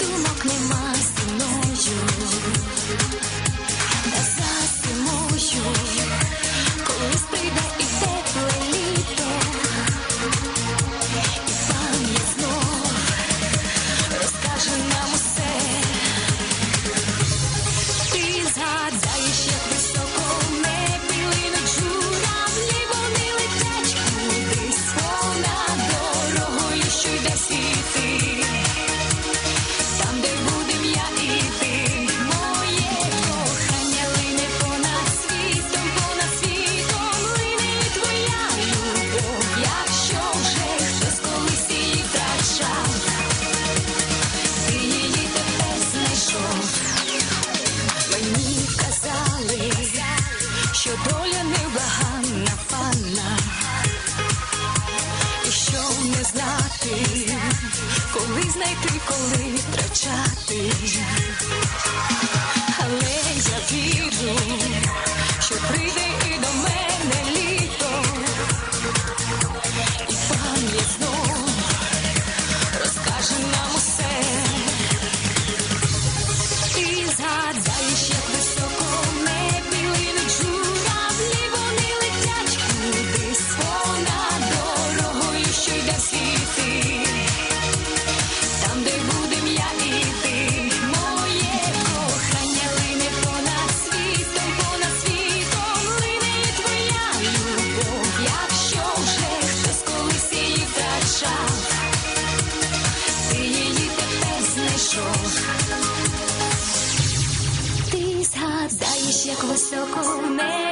You mokne masti nožu. знайти, коли втрачати. Але 我守护每